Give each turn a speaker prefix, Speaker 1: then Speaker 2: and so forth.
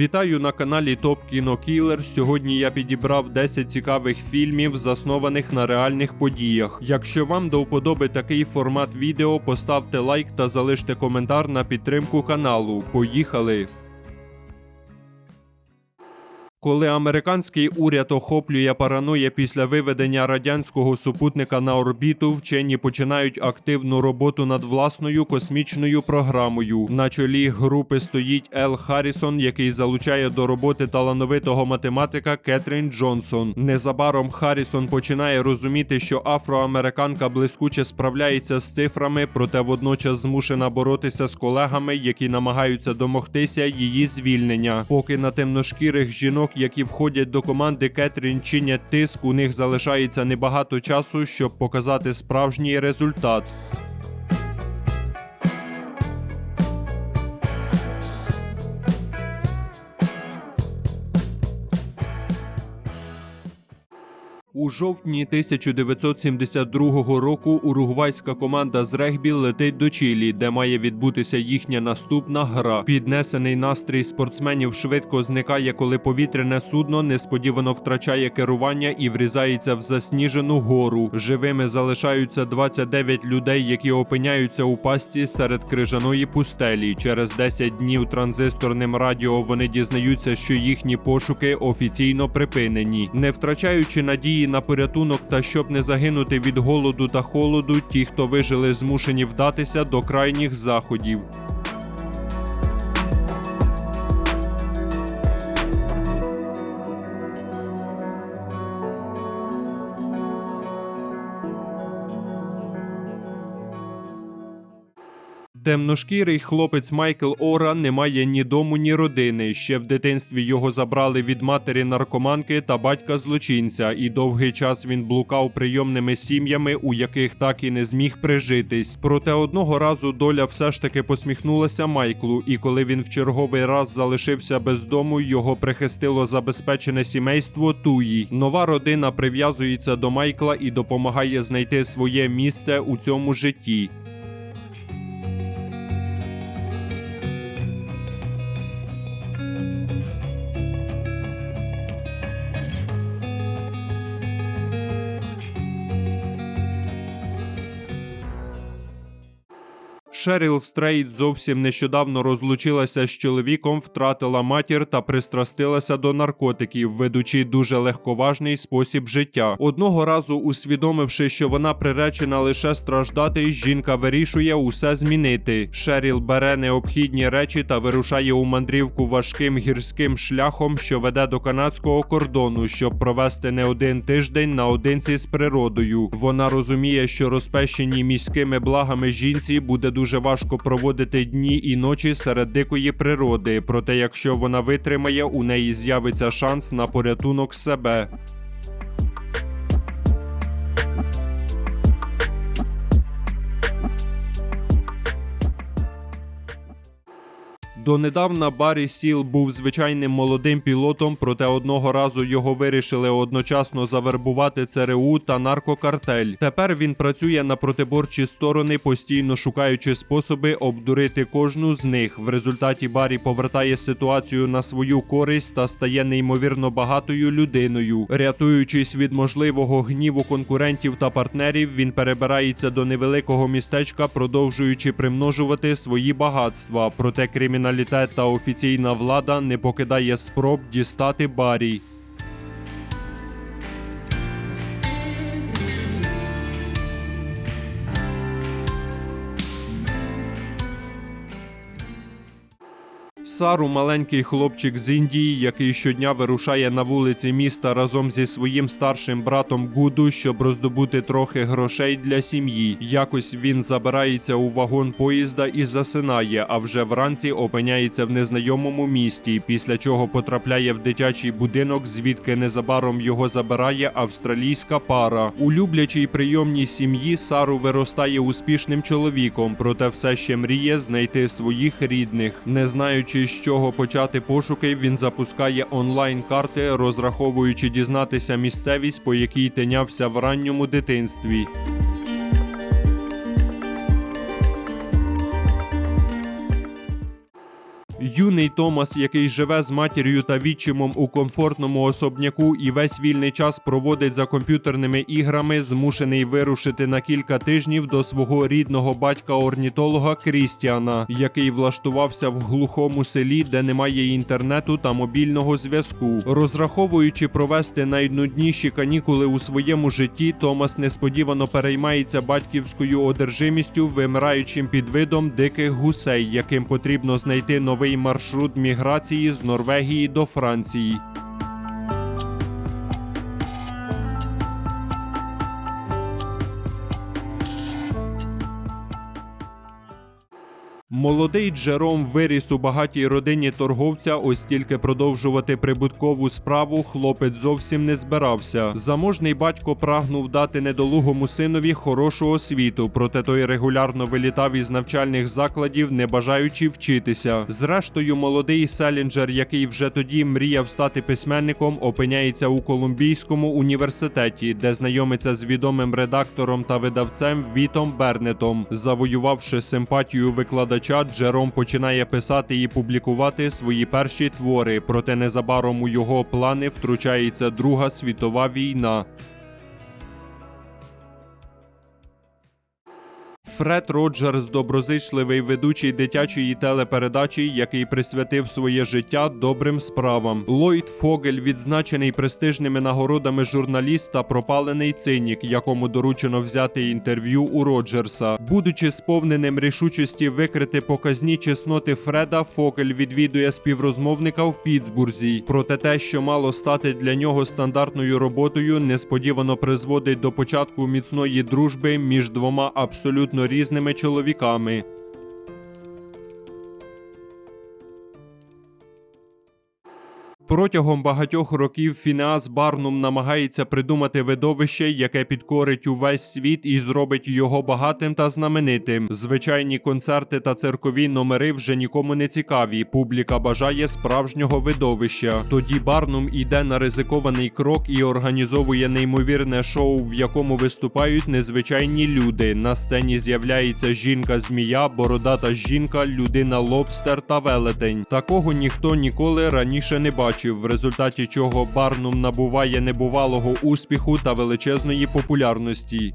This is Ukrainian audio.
Speaker 1: Вітаю на каналі Топ Кіно Кілер. Сьогодні я підібрав 10 цікавих фільмів, заснованих на реальних подіях. Якщо вам до вподоби такий формат відео, поставте лайк та залиште коментар на підтримку каналу. Поїхали! Коли американський уряд охоплює параноя після виведення радянського супутника на орбіту, вчені починають активну роботу над власною космічною програмою. На чолі групи стоїть Ел Харрісон, який залучає до роботи талановитого математика Кетрін Джонсон. Незабаром Харрісон починає розуміти, що афроамериканка блискуче справляється з цифрами, проте водночас змушена боротися з колегами, які намагаються домогтися її звільнення. Поки на темношкірих жінок, які входять до команди Кетрін, чинять тиск, у них залишається небагато часу, щоб показати справжній результат. У жовтні 1972 року уругвайська команда з регбі летить до Чилі, де має відбутися їхня наступна гра. Піднесений настрій спортсменів швидко зникає, коли повітряне судно несподівано втрачає керування і врізається в засніжену гору. Живими залишаються 29 людей, які опиняються у пастці серед крижаної пустелі. Через 10 днів транзисторним радіо вони дізнаються, що їхні пошуки офіційно припинені, не втрачаючи надії на порятунок та щоб не загинути від голоду та холоду, ті, хто вижили, змушені вдатися до крайніх заходів. Темношкірий хлопець Майкл Ора не має ні дому, ні родини. Ще в дитинстві його забрали від матері наркоманки та батька злочинця, і довгий час він блукав прийомними сім'ями, у яких так і не зміг прижитись. Проте одного разу доля все ж таки посміхнулася Майклу, і коли він в черговий раз залишився без дому, його прихистило забезпечене сімейство Туї. Нова родина прив'язується до Майкла і допомагає знайти своє місце у цьому житті. Шеріл Стрейт зовсім нещодавно розлучилася з чоловіком, втратила матір та пристрастилася до наркотиків, ведучи дуже легковажний спосіб життя. Одного разу, усвідомивши, що вона приречена лише страждати, жінка вирішує усе змінити. Шеріл бере необхідні речі та вирушає у мандрівку важким гірським шляхом, що веде до канадського кордону, щоб провести не один тиждень наодинці з природою. Вона розуміє, що розпещеній міськими благами жінці буде дуже важко проводити дні і ночі серед дикої природи. Проте, якщо вона витримає, у неї з'явиться шанс на порятунок себе. Донедавна Баррі Сіл був звичайним молодим пілотом, проте одного разу його вирішили одночасно завербувати ЦРУ та наркокартель. Тепер він працює на протиборчі сторони, постійно шукаючи способи обдурити кожну з них. В результаті Баррі повертає ситуацію на свою користь та стає неймовірно багатою людиною. Рятуючись від можливого гніву конкурентів та партнерів, він перебирається до невеликого містечка, продовжуючи примножувати свої багатства. Проте криміналітет та офіційна влада не покидає спроб дістати Барі. Сару маленький хлопчик з Індії, який щодня вирушає на вулиці міста разом зі своїм старшим братом Гуду, щоб роздобути трохи грошей для сім'ї. Якось він забирається у вагон поїзда і засинає, а вже вранці опиняється в незнайомому місті, після чого потрапляє в дитячий будинок, звідки незабаром його забирає австралійська пара. У люблячій прийомній сім'ї Сару виростає успішним чоловіком, проте все ще мріє знайти своїх рідних, не знаючи з чого почати пошуки, він запускає онлайн-карти, розраховуючи дізнатися місцевість, по якій тинявся в ранньому дитинстві. Юний Томас, який живе з матір'ю та відчимом у комфортному особняку і весь вільний час проводить за комп'ютерними іграми, змушений вирушити на кілька тижнів до свого рідного батька-орнітолога Крістіана, який влаштувався в глухому селі, де немає інтернету та мобільного зв'язку. Розраховуючи провести найнудніші канікули у своєму житті, Томас несподівано переймається батьківською одержимістю, вимираючим підвидом диких гусей, яким потрібно знайти новий маршрут міграції з Норвегії до Франції. Молодий Джером виріс у багатій родині торговця, ось тільки продовжувати прибуткову справу хлопець зовсім не збирався. Заможний батько прагнув дати недолугому синові хорошу освіту, проте той регулярно вилітав із навчальних закладів, не бажаючи вчитися. Зрештою, молодий Селінджер, який вже тоді мріяв стати письменником, опиняється у Колумбійському університеті, де знайомиться з відомим редактором та видавцем Вітом Бернетом. Завоювавши симпатію викладача, Джером починає писати і публікувати свої перші твори, проте незабаром у його плани втручається Друга світова війна. Фред Роджерс доброзичливий ведучий дитячої телепередачі, який присвятив своє життя добрим справам. Ллойд Фогель відзначений престижними нагородами журналіст та пропалений цинік, якому доручено взяти інтерв'ю у Роджерса. Будучи сповненим рішучості викрити показні чесноти Фреда, Фогель відвідує співрозмовника в Пітсбурзі. Проте те, що мало стати для нього стандартною роботою, несподівано призводить до початку міцної дружби між двома абсолютно різними чоловіками. Протягом багатьох років Фінеас Барнум намагається придумати видовище, яке підкорить увесь світ і зробить його багатим та знаменитим. Звичайні концерти та циркові номери вже нікому не цікаві. Публіка бажає справжнього видовища. Тоді Барнум іде на ризикований крок і організовує неймовірне шоу, в якому виступають незвичайні люди. На сцені з'являється жінка-змія, бородата жінка, людина лобстер та велетень. Такого ніхто ніколи раніше не бачив, в результаті чого Барнум набуває небувалого успіху та величезної популярності.